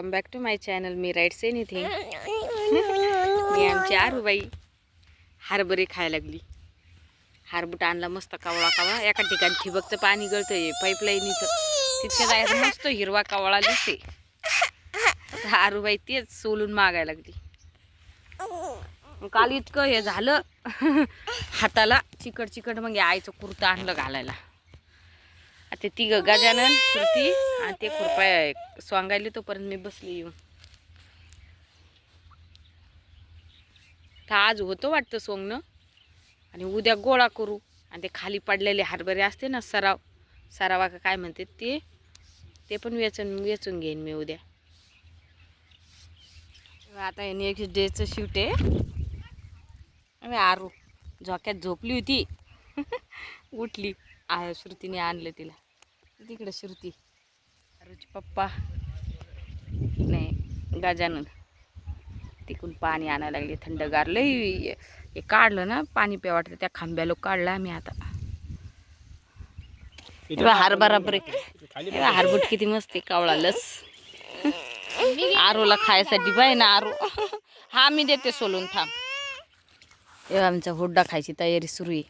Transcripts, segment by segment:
Welcome back to my channel मी राईट सेन इथे मी आमची आरूबाई हरभरे खायला लागली. हारबूट आणला मस्त कावळा कावळा. एका ठिकाणी ठिबकचं पाणी गळतंय पाईपलाईनीचं. तितक्या जायचं मस्त हिरवा कावळा दिसते आता आरूबाई तेच सोलून मागायला लागली. काल इतकं हे झालं हाताला चिकट चिकट मग आईचं कुर्ता आणलं घालायला. ती ग- गजानन श्रुती आणि ते खुरपाय स्वांगायले तोपर्यंत मी बसली. येऊन आज होतं वाटतं सोंगणं. आणि उद्या गोळा करू. आणि ते खाली पडलेले हरभरे असते ना सराव सरावा का काय म्हणते ते ते पण वेचून वेचून घेईन मी उद्या. आता हे नेक्स्ट डेचं शूट आहे. आरू झोक्यात झोपली होती. उठली. आ श्रुतीने आणलं तिला. तिकडे श्रुती. आरूची पप्पा. नाही गजानन. तिकून पाणी आणायला लागले थंडगार. लई हे काढलं ना पाणी प्या वाटतं त्या खांब्याला काढला आम्ही आता. तेव्हा हरभरा ब्रेक तेव्हा हरभूट किती मस्त आहे कावळा लस. आरोला खायसाठी पाहिजे ना आरो. हा मी देते सोलून थांब. तेव्हा आमचा हुड्डा खायची तयारी सुरू आहे.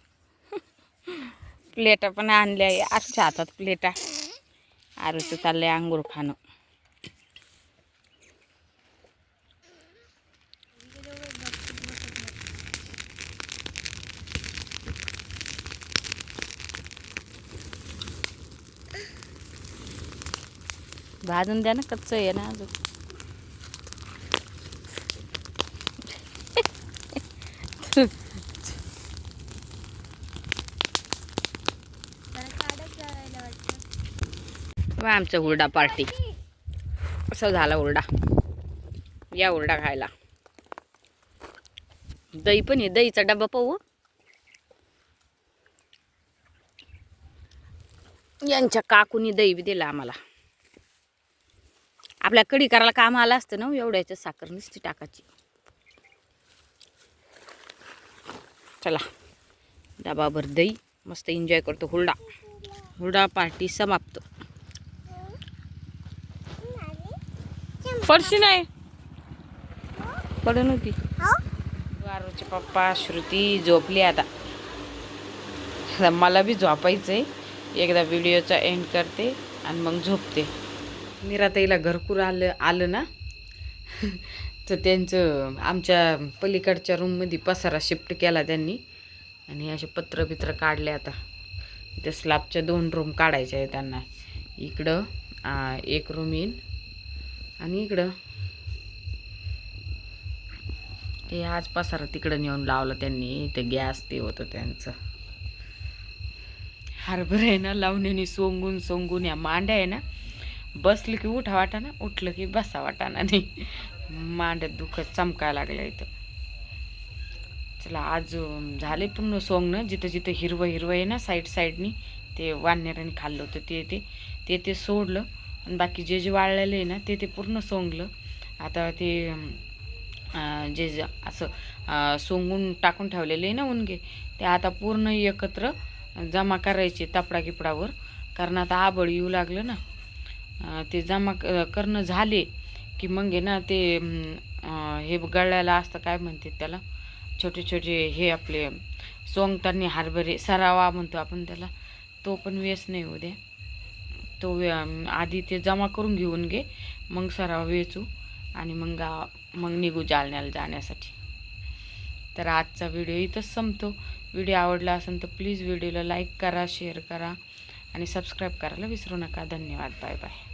प्लेटा पण आणल्या आहे. आजच्या हातात प्लेटा. आरूचं चाललंय अंगूर खाणं. भाजून द्या ना कच्चं आहे ना अजून. वा आमचं हुरडा पार्टी. असं झाला हुरडा. या हुरडा खायला. दही पण आहे दहीचा डबा पाहू. यांच्या काकूनी दही बी दिला आम्हाला. आपल्या कडी करायला काम आलं असतं ना हो, एवढ्याच्या साखर नुसती टाकायची. चला डबाभर दही. मस्त एन्जॉय करतो हुरडा. हुरडा पार्टी समाप्त. पडशी नाही. पडून होती. वारूचे पप्पा श्रुती झोपली आता. मला बी झोपायचं आहे एकदा व्हिडिओचा एंड करते आणि मग झोपते. निराताईला घरकुर आलं आलं ना? तर त्यांचं आमच्या पलीकडच्या रूममध्ये पसारा शिफ्ट केला त्यांनी. आणि असे पत्र बित्र काढले आता. त्या स्लॅबच्या दोन रूम काढायच्या आहे त्यांना. इकडं एक रूम येईल आणि इकडं. हे आज पसारा तिकडं नेऊन लावलं त्यांनी. ते गॅस ते होतं त्यांचं. हरभरा आहे ना लावण्याने सोंगून सोंगून या मांड्या आहे ना बसलं की उठा वाटाना उठलं की बसा वाटाना नाही. मांड्यात दुखत चमकायला लागलं इथं. चला आज झाले पूर्ण सोंगणं. जिथं जिथं हिरवं हिरवं आहे ना साईड साईडनी ते वाननेराने खाल्लं होतं ते ते ते ते सोडलं. आणि बाकी जे जे वाळलेलं आहे ना ते ते पूर्ण सोंगलं. आता ते जे जे असं सोंगून टाकून ठेवलेले आहे ना उनगे ते आता पूर्ण एकत्र जमा करायचे तापडा किपडावर कारण आता आबळ येऊ लागलं ना. ते जमा क- करणं झाले की मग आहे ना ते हे गळायला असतं काय म्हणते त्याला? छोटे छोटे हे आपले सोंगताना हरभरे सरावा म्हणतो आपण त्याला. तो पण वेस नाही उद्या. तो आधी ते जमा करून घेऊन घे. मग सराव वेचू आणि मग मग निघू जालन्याला जाण्यासाठी. तर आजचा व्हिडिओ इथंच संपतो. व्हिडिओ आवडला असेल तर प्लीज व्हिडिओला लाईक करा शेअर करा आणि सबस्क्राईब करायला विसरू नका. धन्यवाद. Bye bye.